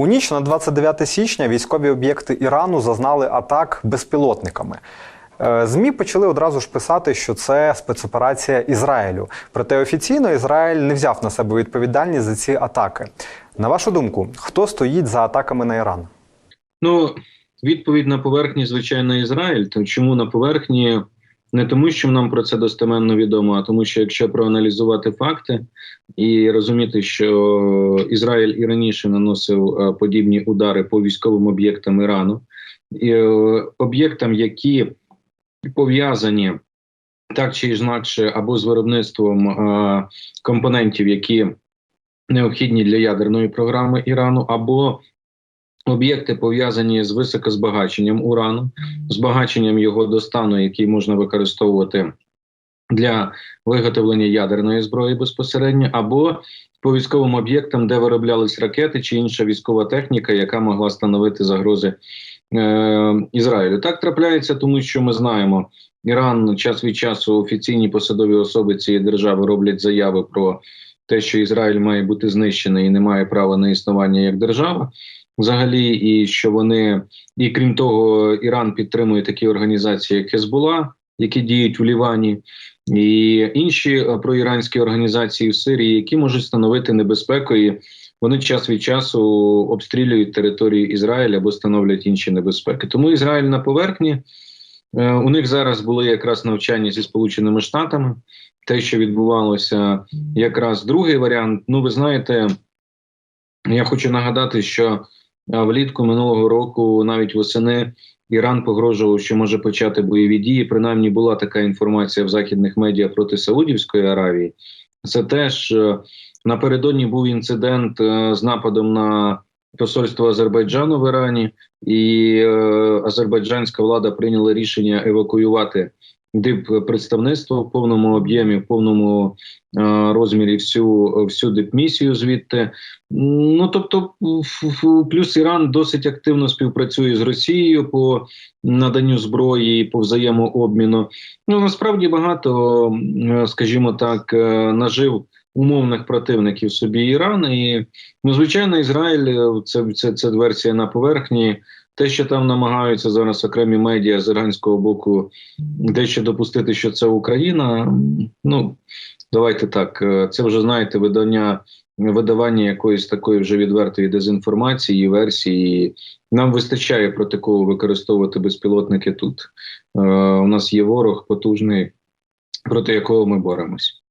У ніч на 29 січня військові об'єкти Ірану зазнали атак безпілотниками. Е, ЗМІ почали одразу ж писати, що це спецоперація Ізраїлю. Проте офіційно Ізраїль не взяв на себе відповідальність за ці атаки. На вашу думку, хто стоїть за атаками на Іран? Ну, відповідь на поверхні, звичайно, Ізраїль. То чому на поверхні? Не тому, що нам про це достеменно відомо, а тому, що якщо проаналізувати факти і розуміти, що Ізраїль і раніше наносив е, подібні удари по військовим об'єктам Ірану, і, е, об'єктам, які пов'язані так чи інакше або з виробництвом е, компонентів, які необхідні для ядерної програми Ірану, або Об'єкти пов'язані з високозбагаченням урану, збагаченням його до стану, який можна використовувати для виготовлення ядерної зброї безпосередньо, або по військовим об'єктам, де вироблялись ракети чи інша військова техніка, яка могла становити загрози е, Ізраїлю. Так трапляється, тому що ми знаємо, Іран час від часу офіційні посадові особи цієї держави роблять заяви про те, що Ізраїль має бути знищений і не має права на існування як держава взагалі, і що вони, і крім того, Іран підтримує такі організації, як Хезбула, які діють в Лівані, і інші е, проіранські організації в Сирії, які можуть становити небезпеку. І вони час від часу обстрілюють територію Ізраїля або становлять інші небезпеки. Тому Ізраїль на поверхні. Е, У них зараз були якраз навчання зі Сполученими Штатами. Те, що відбувалося, якраз другий варіант. Ну, ви знаєте, я хочу нагадати, що влітку минулого року, навіть восени, Іран погрожував, що може почати бойові дії. Принаймні була така інформація в західних медіа проти Саудівської Аравії. Це теж е, напередодні був інцидент е, з нападом на посольство Азербайджану в Ірані, і е, азербайджанська влада прийняла рішення евакуювати дип представництво в повному об'ємі, в повному е, розмірі всю всю дипмісію звідти. Ну тобто, плюс Іран досить активно співпрацює з Росією по наданню зброї, по взаємообміну. Ну насправді багато, скажімо так, нажив. Умовних противників собі Іран, і ну звичайно, Ізраїль це це, це версія на поверхні. Те, що там намагаються зараз окремі медіа з іранського боку, дещо допустити, що це Україна. Ну давайте так. Це вже знаєте, видання видавання якоїсь такої вже відвертої дезінформації, версії. Нам вистачає проти кого використовувати безпілотники тут. Е, У нас є ворог потужний, проти якого ми боремось.